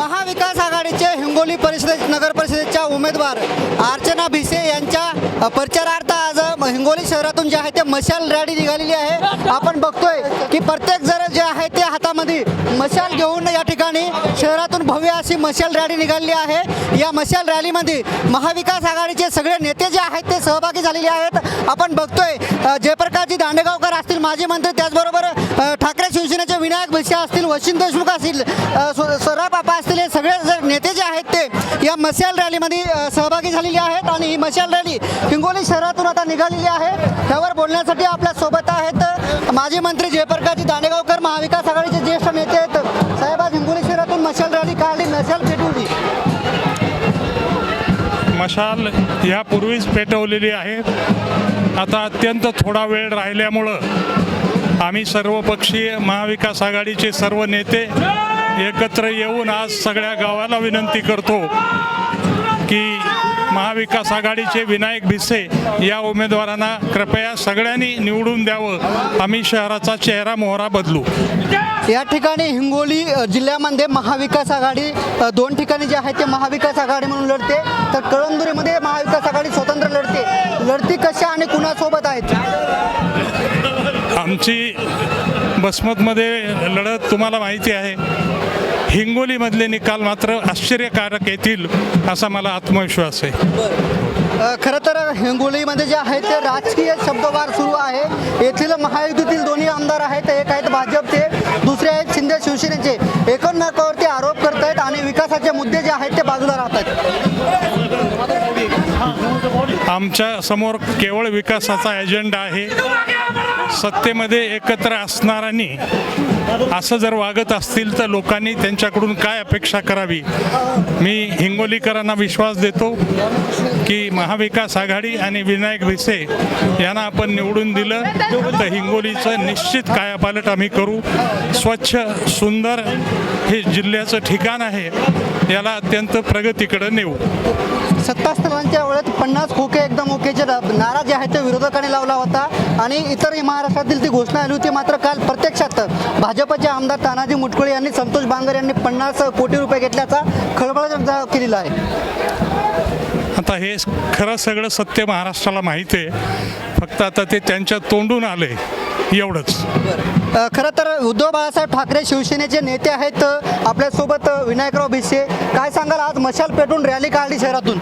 महाविकास आघाडीचे हिंगोली परिषदे नगर परिषदेच्या उमेदवार अर्चना भिसे यांच्या प्रचारार्थ आज हिंगोली शहरातून जे आहे ते मशाल रॅली निघालेली आहे. आपण बघतोय की प्रत्येक जण जे आहे ते हातामध्ये मशाल घेऊन या ठिकाणी शहरातून भव्य अशी मशाल रॅली निघाली आहे. या मशाल रॅलीमध्ये महाविकास आघाडीचे सगळे नेते जे आहेत ते सहभागी झालेले आहेत. आपण बघतोय जयप्रकाशजी दांडेगावकर असतील माजी मंत्री त्याचबरोबर ठाकरे शिवसेनेचे विनायक भिसे असतील वशिंद देशमुख असतील अ, असतील हे सगळे नेते जे आहेत ते या मशाल रॅलीमध्ये सहभागी झालेले आहेत. आणि ही मशाल रॅली हिंगोली शहरातून आता निघालेली आहे. त्यावर बोलण्यासाठी आपल्यासोबत आहेत माजी मंत्री जयप्रकाशजी दांडेगावकर महाविकास आघाडी मशाल यापूर्वीच पेटवलेली आहे. आता अत्यंत थोडा वेळ राहिल्यामुळं आम्ही सर्वपक्षीय महाविकास आघाडीचे सर्व नेते एकत्र येऊन आज सगळ्या गावाला विनंती करतो की महाविकास आघाडीचे विनायक भिसे या उमेदवारांना कृपया सगळ्यांनी निवडून द्यावं. आम्ही शहराचा चेहरा मोहरा बदलू. या ठिकाणी हिंगोली जिल्ह्यामध्ये महाविकास आघाडी दोन ठिकाणी जे आहे ते महाविकास आघाडी म्हणून लढते. तर कळमनुरीमध्ये महाविकास आघाडी स्वतंत्र लढते. लढती कशा आणि कुणासोबत आहेत? आमची बसमतमध्ये लढत तुम्हाला माहिती आहे. हिंगोलीमधले निकाल मात्र आश्चर्यकारक येतील असा मला आत्मविश्वास आहे. खरं तर हिंगोलीमध्ये जे आहे ते राजकीय शब्दवार सुरू आहे. येथील महायुतीतील दोन्ही आमदार आहेत एक आहेत भाजपचे दुसरे आहेत शिंदे शिवसेनेचे. एकमेकावरती आरोप करत आहेत आणि विकासाचे मुद्दे जे आहेत आमच्यासमोर केवळ विकासाचा एजेंडा आहे. सत्तेमध्ये एकत्र असणाऱ्यांनी असं जर वागत असतील तर लोकांनी त्यांच्याकडून काय अपेक्षा करावी? मी हिंगोलीकरांना विश्वास देतो की महाविकास आघाडी आणि विनायक भिसे यांना आपण निवडून दिलं तर हिंगोलीचं निश्चित कायापालट आम्ही करू. स्वच्छ सुंदर हे जिल्ह्याचं ठिकाण आहे. याला अत्यंत प्रगतीकडे नेऊ. सत्तास्थानांच्या वेळेत पन्नास खोके एकदम ओकेचे नारा जे आहे ते विरोधकांनी लावला होता. आणि इतरही महाराष्ट्रातील ती घोषणा आली होती मात्र काल प्रत्यक्षात भाजपचे आमदार तानाजी मुटकुळे यांनी संतोष बांगर यांनी पन्नास कोटी रुपये घेतल्याचा खळबळ केलेला आहे. आता हे खरं सगळं सत्य महाराष्ट्राला माहीत आहे. फक्त आता ते त्यांच्या तोंडून आले एवढंच. खरं तर उद्धव बाळासाहेब ठाकरे शिवसेनेचे नेते आहेत आपल्यासोबत विनायकराव भिसे. काय सांगाल आज मशाल पेटून रॅली काढली शहरातून?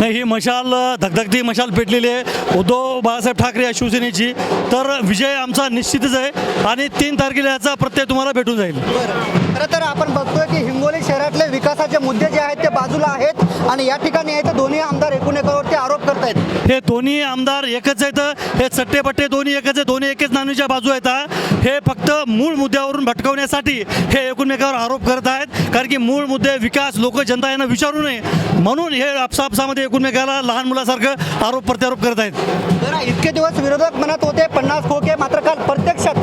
नाही ही मशाल धगधगती मशाल पेटलेली आहे. उद्धव बाळासाहेब ठाकरे या शिवसेनेची. तर विजय आमचा निश्चितच आहे आणि तीन तारखेला याचा प्रत्यय तुम्हाला भेटून जाईल. खरं तर आपण बघतोय हिंगोली शहरातले विकासाचे मुद्दे जे आहेत ते बाजूला आहेत आणि या ठिकाणी आहेत दोन्ही आमदार एकूण एकावरती आरोप करतायत. हे दोन्ही आमदार एकच आहेत हे चट्टेपट्टे दोन्ही एकच आहे दोन्ही एकच नाणीच्या बाजू आहेत हे. फक्त मूळ मुद्द्यावरून भटकवण्यासाठी हे एकमेकावर आरोप करत आहेत कारण की मूळ मुद्दे विकास लोक जनता यांना विचारू नये. म्हणून हे आपसापसामध्ये एकमेकाला लहान मुलासारखं आरोप प्रत्यारोप करत आहेत. इतके दिवस विरोधक म्हणत होते पन्नास खोके मात्र काल प्रत्यक्षात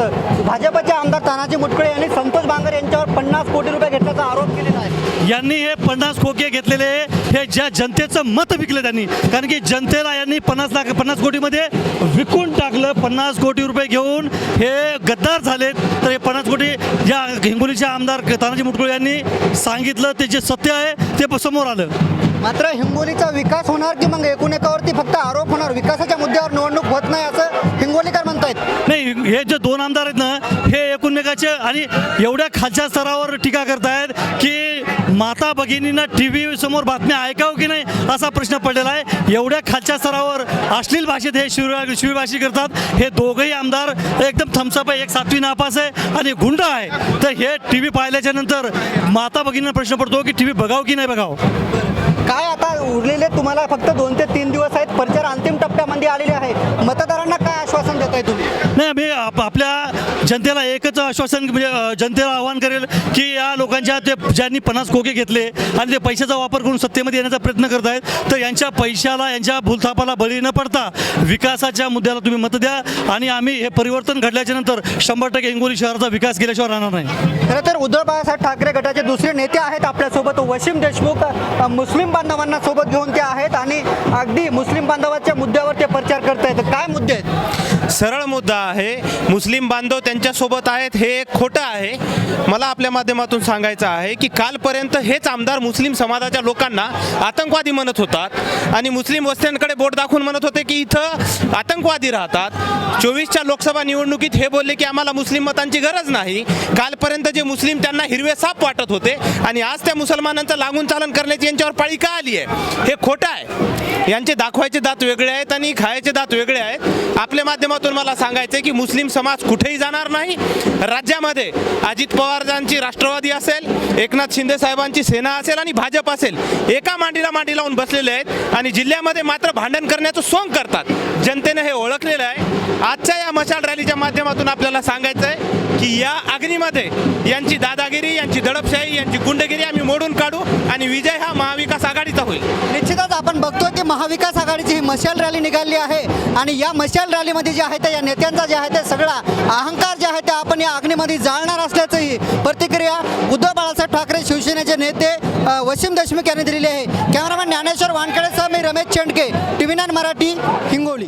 भाजपचे आमदार तानाजी मुटकुळे यांनी संतोष बांगर यांच्यावर पन्नास कोटी रुपये घेतल्याचा आरोप केलेला आहे. यांनी हे पन्नास खोके घेतलेले हे ज्या जनतेचं मत विकलं त्यांनी. कारण की जनतेला यांनी पन्नास लाख पन्नास कोटीमध्ये विकून टाकलं. पन्नास कोटी रुपये घेऊन हे गद्दार झालेत. तर हे पन्नास कोटी ज्या हिंगोलीचे आमदार तानाजी मुटकुळे यांनी सांगितलं ते जे सत्य आहे ते समोर आलं. मात्र हिंगोलीचा विकास होणार की मग एकूण एकावरती फक्त आरोप होणार? विकासाच्या मुद्द्यावर निवडणूक होत नाही असं हे जे दोन आमदार आहेत ना हे एकूणमेकाचे आणि एवढ्या खालच्या स्तरावर टीका करतायत की माता भगिनींना टी व्ही समोर बातम्या ऐकावं की नाही असा प्रश्न पडलेला आहे. एवढ्या खालच्या स्तरावर अश्लील भाषेत हे शिव शिवभाषी करतात. हे दोघंही आमदार एकदम थम्सअप आहे. एक सातवी नापास आहे आणि गुंड आहे. तर हे टी व्ही पाहिल्याच्या नंतर माता भगिनींना प्रश्न पडतो की टी व्ही बघावं की नाही बघावं? काय आता उरलेले तुम्हाला फक्त दोन ते तीन दिवस आहेत. प्रचार अंतिम टप्प्यामध्ये आलेले आहे. मतदारांना काय आश्वासन देताय तुम्ही? नाही मी आप आपल्या जनतेला एकच आश्वासन म्हणजे अ, जनतेला आवाहन करेल की या लोकांच्या ते ज्यांनी पन्नास कोके घेतले आणि ते पैशाचा वापर करून सत्तेमध्ये येण्याचा प्रयत्न करत आहेत तर यांच्या पैशाला यांच्या भूलथापाला बळी न पडता विकासाच्या मुद्द्याला तुम्ही मत द्या आणि आम्ही हे परिवर्तन घडल्याच्या नंतर शंभर टक्के हिंगोली शहराचा विकास केल्याशिवाय राहणार नाही. खरं तर उद्धव बाळासाहेब ठाकरे गटाचे दुसरे नेते आहेत आपल्यासोबत. वसीम देशमुख अ, मुस्लिम बांधवांना सोबत घेऊन ते आहेत आणि अगदी मुस्लिम बांधवाच्या मुद्द्यावर ते प्रचार करत आहेत काय मुद्दे आहेत? सरळ मुद्दा आहे. मुस्लिम बांधव त्यांच्यासोबत आहेत हे एक खोटं आहे. मला आपल्या माध्यमातून सांगायचं आहे की कालपर्यंत हेच आमदार मुस्लिम समाजाच्या लोकांना आतंकवादी म्हणत होतात आणि मुस्लिम वस्त्यांकडे बोट दाखवून म्हणत होते की इथं आतंकवादी राहतात. चोवीसच्या लोकसभा निवडणुकीत हे बोलले की आम्हाला मुस्लिम मतांची गरज नाही. कालपर्यंत जे मुस्लिम त्यांना हिरवे साप वाटत होते आणि आज त्या मुसलमानांचं लागून चालन करण्याची यांच्यावर पाळी का आली आहे हे खोटं आहे. यांचे दाखवायचे दात वेगळे आहेत आणि खायचे दात वेगळे आहेत. आपल्या माध्यमातून मला सांगायचं आहे की मुस्लिम समाज कुठेही जाणार नाही. राज्यामध्ये अजित पवारांची राष्ट्रवादी असेल एकनाथ शिंदे साहेबांची सेना असेल आणि भाजप असेल एका मांडीला मांडी लावून बसलेले आहेत आणि जिल्ह्यामध्ये मात्र भांडण करण्याचं सोंग करतात. जनतेने हे ओळखलेलं आहे. आजच्या या मशाल रॅलीच्या माध्यमातून आपल्याला सांगायचं आहे की या अग्नीमध्ये यांची दादागिरी यांची दडपशाही यांची गुंडगिरी आम्ही मोडून काढू आणि विजय हा महाविकास आघाडीचा होईल. निश्चितच आपण बघतोय की महाविकास आघाडीची ही मशाल रॅली निघाली आहे आणि या मशाल रॅलीमध्ये जे आहे ते या नेत्यांचा जे आहे ते सगळा अहंकार जे आहे ते आपण या अग्नीमध्ये जाळणार असल्याचंही प्रतिक्रिया उद्धव बाळासाहेब ठाकरे शिवसेनेचे नेते वसीम देशमुख यांनी दिलेली आहे. कॅमेरामॅन ज्ञानेश्वर वानखेडेसह मी Ramesh Chendke T V nine Marathi Hingoli.